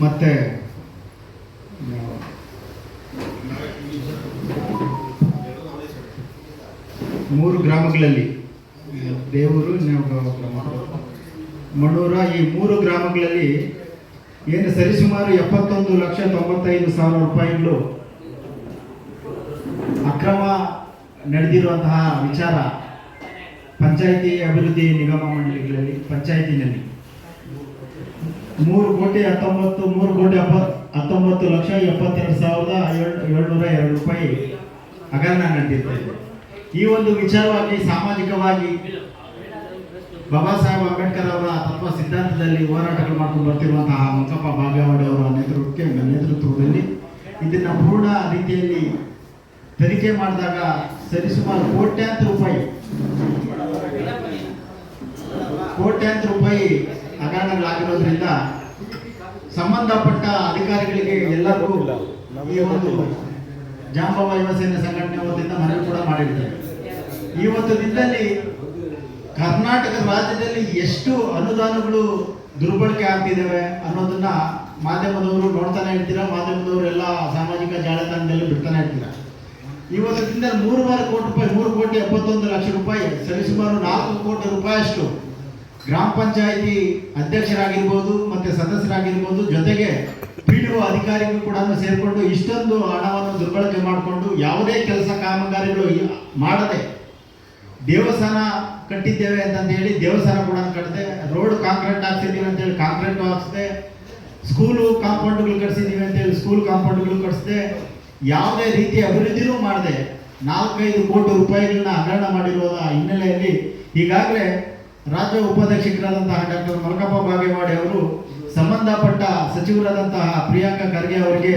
ಮತ್ತು, ಮೂರು ಗ್ರಾಮಗಳಲ್ಲಿ, ದೇವರು ಗ್ರಾಮ ಮಣ್ಣೂರ, ಈ ಮೂರು ಗ್ರಾಮಗಳಲ್ಲಿ ಏನು ಸರಿಸುಮಾರು ಎಪ್ಪತ್ತೊಂದು ಲಕ್ಷ ತೊಂಬತ್ತೈದು ಸಾವಿರ ರೂಪಾಯಿಗಳು ಅಕ್ರಮ ನಡೆದಿರುವಂತಹ ವಿಚಾರ ಪಂಚಾಯಿತಿ ಅಭಿವೃದ್ಧಿ ನಿಗಮ ಮಂಡಳಿಗಳಲ್ಲಿ, ಪಂಚಾಯಿತಿನಲ್ಲಿ. ಮೂರು ಕೋಟಿ ಹತ್ತೊಂಬತ್ತು, ಮೂರು ಕೋಟಿ ಹತ್ತೊಂಬತ್ತು ಲಕ್ಷ ಎಪ್ಪತ್ತೆರಡು ಸಾವಿರದ ಏಳ್, ಏಳ್ನೂರ ಎರಡು ರೂಪಾಯಿ. ಹಗರಣ ನಡೆದಿರ್ತದೆ ಈ ಒಂದು ವಿಚಾರವಾಗಿ ಸಾಮಾಜಿಕವಾಗಿ ಬಾಬಾ ಸಾಹೇಬ್ ಅಂಬೇಡ್ಕರ್ ಅವರ ತತ್ವ ಸಿದ್ಧಾಂತದಲ್ಲಿ ಹೋರಾಟಗಳು ಮಾಡ್ಕೊಂಡು ಬರ್ತಿರುವಂತಹ ಮುಖಪ್ಪ ಬಾಗೇವಾಡಿ ಅವರ ನೇತೃತ್ವಕ್ಕೆ, ನೇತೃತ್ವದಲ್ಲಿ ಇದನ್ನ ಪೂರ್ಣ ರೀತಿಯಲ್ಲಿ ತನಿಖೆ ಮಾಡಿದಾಗ ಸರಿಸುಮಾರು ಕೋಟ್ಯಾಂತರ ರೂಪಾಯಿ ಕೋಟ್ಯಾಂತರ ರೂಪಾಯಿ ಹಗರಣಗಳಾಗಿರೋದ್ರಿಂದ ಸಂಬಂಧಪಟ್ಟ ಅಧಿಕಾರಿಗಳಿಗೆ ಎಲ್ಲರಿಗೂ ಈ ಒಂದು ಜಾಂಬವ ಯುವಸೇನೆ ಸಂಘಟನೆ ವತಿಯಿಂದ ಮನವಿ ಕೂಡ ಮಾಡಿರ್ತಾರೆ ಈ ಒಂದು ದಿನದಲ್ಲಿ ಕರ್ನಾಟಕ ರಾಜ್ಯದಲ್ಲಿ ಎಷ್ಟು ಅನುದಾನಗಳು ದುರ್ಬಳಕೆ ಆಗ್ತಿದ್ದಾವೆ ಅನ್ನೋದನ್ನ ಮಾಧ್ಯಮದವರು ನೋಡ್ತಾನೆ ಇರ್ತೀರಾ? ಮಾಧ್ಯಮದವರು ಎಲ್ಲ ಸಾಮಾಜಿಕ ಜಾಲತಾಣದಲ್ಲಿ ಬಿಡ್ತಾನೆ ಇರ್ತೀರಾ? ದಿನದಲ್ಲಿ ಮೂರುವರೆ ಕೋಟಿ ರೂಪಾಯಿ ಮೂರು ಕೋಟಿ ಎಪ್ಪತ್ತೊಂದು ಲಕ್ಷ ರೂಪಾಯಿ ಸರಿಸುಮಾರು ನಾಲ್ಕು ಕೋಟಿ ರೂಪಾಯಿಯಷ್ಟು ಗ್ರಾಮ ಪಂಚಾಯಿತಿ ಅಧ್ಯಕ್ಷರಾಗಿರ್ಬೋದು ಮತ್ತೆ ಸದಸ್ಯರಾಗಿರ್ಬೋದು ಜೊತೆಗೆ ಪಿ ಡಿ ಅಧಿಕಾರಿಗಳು ಕೂಡ ಸೇರಿಕೊಂಡು ಇಷ್ಟೊಂದು ಹಣವನ್ನು ದುರ್ಬಳಕೆ ಮಾಡಿಕೊಂಡು ಯಾವುದೇ ಕೆಲಸ ಕಾಮಗಾರಿಗಳು ಮಾಡದೆ ದೇವಸ್ಥಾನ ಕಟ್ಟಿದ್ದೇವೆ ಅಂತ ಹೇಳಿ ದೇವಸ್ಥಾನ ಕೂಡ ಕಟ್ಟಿದೆ. ರೋಡ್ ಕಾಂಕ್ರೀಟ್ ಹಾಕ್ಸಿದ್ದೀವಿ ಅಂತೇಳಿ ಕಾಂಕ್ರೀಟ್ ಹಾಕ್ಸದೆ. ಸ್ಕೂಲು ಕಾಂಪೌಂಡ್ಗಳು ಕಟ್ಸಿದ್ದೀವಿ ಅಂತೇಳಿ ಸ್ಕೂಲ್ ಕಾಂಪೌಂಡ್ಗಳು ಕಟ್ಸದೆ. ಯಾವುದೇ ರೀತಿ ಅಭಿವೃದ್ಧಿನೂ ಮಾಡದೆ ನಾಲ್ಕೈದು ಕೋಟಿ ರೂಪಾಯಿಗಳನ್ನ ಹಗರಣ ಮಾಡಿರುವ ಹಿನ್ನೆಲೆಯಲ್ಲಿ ಈಗಾಗಲೇ ರಾಜ್ಯ ಉಪಾಧ್ಯಕ್ಷರಾದಂತಹ ಡಾಕ್ಟರ್ ಮಲ್ಕಪ್ಪ ಬಾಗೇವಾಡಿ ಅವರು ಸಂಬಂಧಪಟ್ಟ ಸಚಿವರಾದಂತಹ ಪ್ರಿಯಾಂಕಾ ಖರ್ಗೆ ಅವರಿಗೆ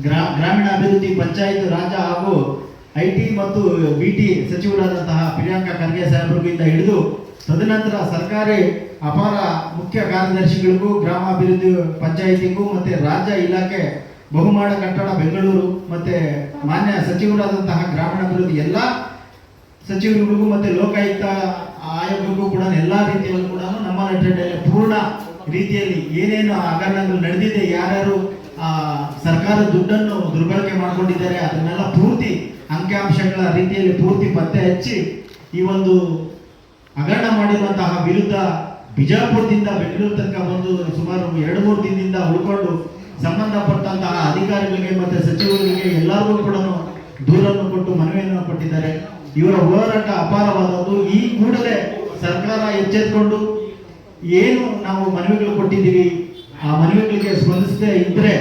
ಗ್ರಾ ಗ್ರಾಮೀಣಾಭಿವೃದ್ಧಿ ಪಂಚಾಯತ್ ರಾಜ ಹಾಗೂ ಐ ಟಿ ಮತ್ತು ಬಿ ಟಿ ಸಚಿವರಾದಂತಹ ಪ್ರಿಯಾಂಕಾ ಖರ್ಗೆ ಸಾಹೇಬರಿಗಿಂದ ಹಿಡಿದು ತದನಂತರ ಸರ್ಕಾರಿ ಅಪಾರ ಮುಖ್ಯ ಕಾರ್ಯದರ್ಶಿಗಳಿಗೂ, ಗ್ರಾಮಾಭಿವೃದ್ಧಿ ಪಂಚಾಯಿತಿಗೂ ಮತ್ತೆ ರಾಜ್ಯ ಇಲಾಖೆ ಬಹುಮಾಡ ಕಟ್ಟಡ ಬೆಂಗಳೂರು ಮತ್ತೆ ಮಾನ್ಯ ಸಚಿವರಾದಂತಹ ಗ್ರಾಮೀಣಾಭಿವೃದ್ಧಿ ಎಲ್ಲ ಸಚಿವರಿಗೂ ಮತ್ತೆ ಲೋಕಾಯುಕ್ತ ಆಯೋಗಕ್ಕೂ ಕೂಡ ಎಲ್ಲ ರೀತಿಯಲ್ಲೂ ಕೂಡ ನಮ್ಮ ನಟನೆಯಲ್ಲಿ ಪೂರ್ಣ ರೀತಿಯಲ್ಲಿ ಏನೇನು ಹಗರಣಗಳು ನಡೆದಿದೆ ಯಾರ್ಯಾರು ಆ, ಸರ್ಕಾರ ದುಡ್ಡನ್ನು ದುರ್ಬಳಕೆ ಮಾಡಿಕೊಂಡಿದ್ದಾರೆ ಅದನ್ನೆಲ್ಲ ಪೂರ್ತಿ ಅಂಕಿಅಂಶಗಳ ರೀತಿಯಲ್ಲಿ ಪೂರ್ತಿ ಪತ್ತೆ ಹಚ್ಚಿ ಈ ಒಂದು ಹಗರಣ ಮಾಡಿರುವಂತಹ ವಿರುದ್ಧ ಬಿಜಾಪುರದಿಂದ ಬೆಂಗಳೂರು ತನಕ ಬಂದು ಸುಮಾರು ಎರಡು ಮೂರು ದಿನದಿಂದ ಉಳ್ಕೊಂಡು ಸಂಬಂಧಪಟ್ಟಂತಹ ಅಧಿಕಾರಿಗಳಿಗೆ ಮತ್ತೆ ಸಚಿವರಿಗೆ ಎಲ್ಲರಿಗೂ ಕೂಡ ದೂರನ್ನು ಕೊಟ್ಟು ಮನವಿಯನ್ನು ಕೊಟ್ಟಿದ್ದಾರೆ. ಇವರ ಹೋರಾಟ ಅಪಾರವಾದದ್ದು. ಈ ಕೂಡಲೇ ಸರ್ಕಾರ ಎಚ್ಚೆತ್ಕೊಂಡು ಏನು ನಾವು ಮನವಿಗಳು ಕೊಟ್ಟಿದ್ದೀವಿ, ಆ ಮನವಿಗಳಿಗೆ ಸ್ಪಂದಿಸದೇ ಇದ್ರೆ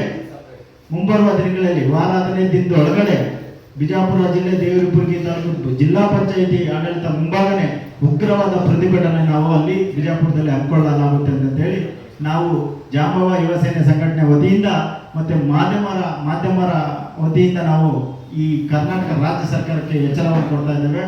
ಮುಂಬರುವ ದಿನಗಳಲ್ಲಿ ವಾರ ಹದಿನೈದು ದಿನದ ಒಳಗಡೆ ಬಿಜಾಪುರ ಜಿಲ್ಲೆ ದೇವರಿಪುರ್ಗಿ ತಾಲೂಕು ಜಿಲ್ಲಾ ಪಂಚಾಯಿತಿ ಆಡಳಿತ ಮುಂಭಾಗನೆ ಉಗ್ರವಾದ ಪ್ರತಿಭಟನೆ ನಾವು ಅಲ್ಲಿ ಬಿಜಾಪುರದಲ್ಲಿ ಹಮ್ಮಿಕೊಳ್ಳಲಾಗುತ್ತೆ ಅಂತ ಹೇಳಿ ನಾವು ಜಾಂಬವ ಯುವ ಸೇನೆ ಸಂಘಟನೆ ವತಿಯಿಂದ ಮತ್ತೆ ಮಾಧ್ಯಮರ ಮಾಧ್ಯಮರ ವತಿಯಿಂದ ನಾವು ಈ ಕರ್ನಾಟಕ ರಾಜ್ಯ ಸರ್ಕಾರಕ್ಕೆ ಎಚ್ಚರವನ್ನು ಕೊಡ್ತಾ ಇದ್ದೇವೆ.